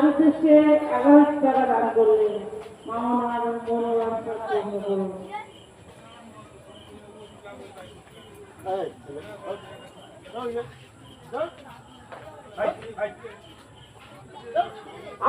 উদ্দেশ্যে এগারো টাকা দান করলেন। পূর্ণ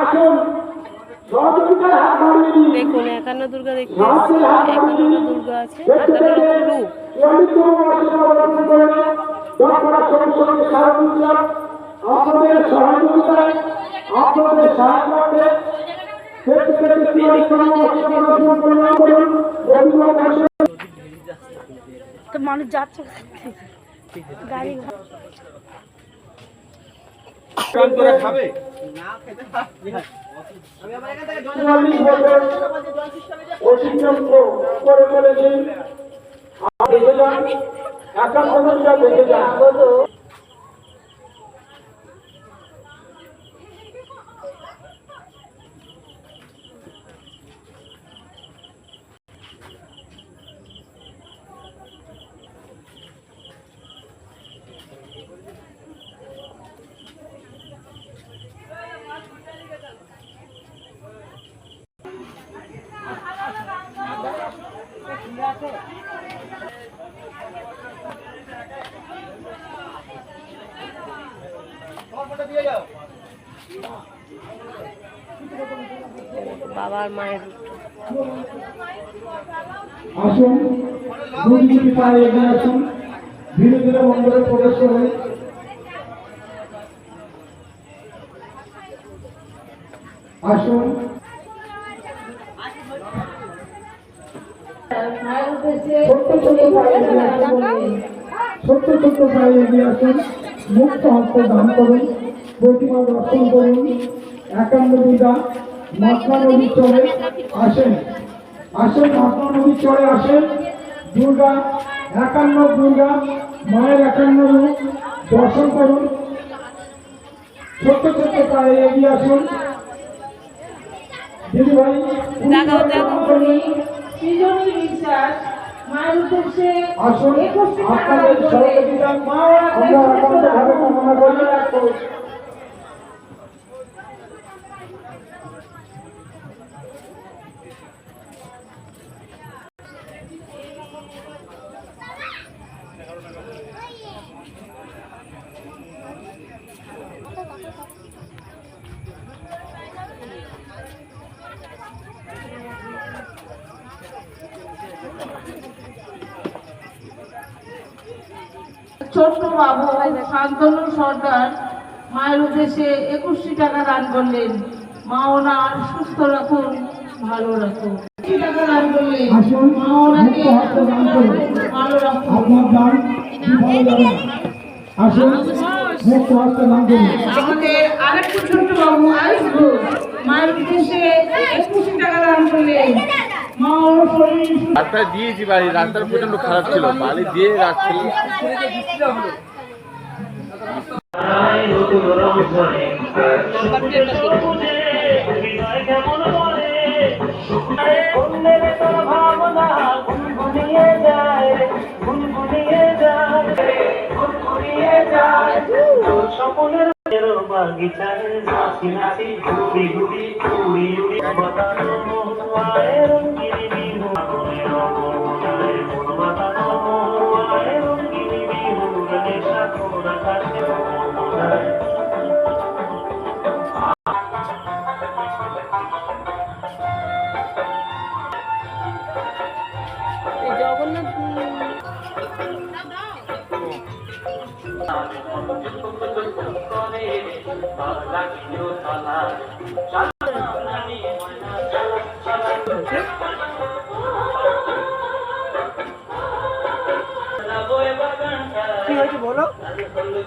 আসুন দেখুন একান্ন দুর্গা দেখতে এসেছি। একান্নটা দুর্গা আছে। রূপ। আপনাদের সহযোগিতায় আপনাদের সাহায্যে তো মানুষ যাচ্ছে গাড়ি করে খাবে? করে ফেলেছেন। দেখে যান একাত্তরটা দেখে যান বাবার মায়ের আসুন দুই পায়ে এগিয়ে আসুন। ধীরে ধীরে মন্দিরে প্রবেশ করুন। আসুন মায়ের উদ্দেশ্যে ছোট্ট আসুন ছোট্ট ছোট্ট পায়ে এগিয়ে আসুন। মুক্ত হস্তে দান করুন। প্রতিমা দর্শন করুন। একান্ন পূজা মহাত্মা নদীর চরে আসেন। আসেন মহাত্মা নদীর চরে আসেন। দুর্গা একান্ন দুর্গা মায়ের একান্ন রূপ দর্শন করুন। ছোট্ট ছোট্ট পায়ে এগিয়ে আসুন। দিদি ভাই। সৃজনী বিশ্বাস মায়ের উদ্দেশ্যে একুশটি টাকা আপনাদের দান করলেন সহযোগিতা মা আমরা একান্তভাবে কামনা করি ছোট্ট বাবু শান্তনু সর্দার মায়ের উদ্দেশ্যে একুশটি টাকা দান করলেন। মা ওনার সুস্থ রাখুন ভালো রাখুন। টাকা দান করলেন। আসুন মা ওনাকে মুক্ত হস্তে দান করুন। ভালো রাখুন। আপনার দান বিফলে যাবে না। আসুন মুক্ত হস্তে দান করুন। আমাদের আরেকটু ছোট্ট বাবু আয়ুষ ঘোষ মায়ের উদ্দেশ্যে একুশটি টাকা দান করলেন। রাস্তায় দিয়েছি বাড়ি রাস্তার প্রচণ্ড খারাপ ছিল বাড়ি দিয়ে রাখছিল বাগিচার নাচি কি হয়েছে বলো? দেবো চল্লিশ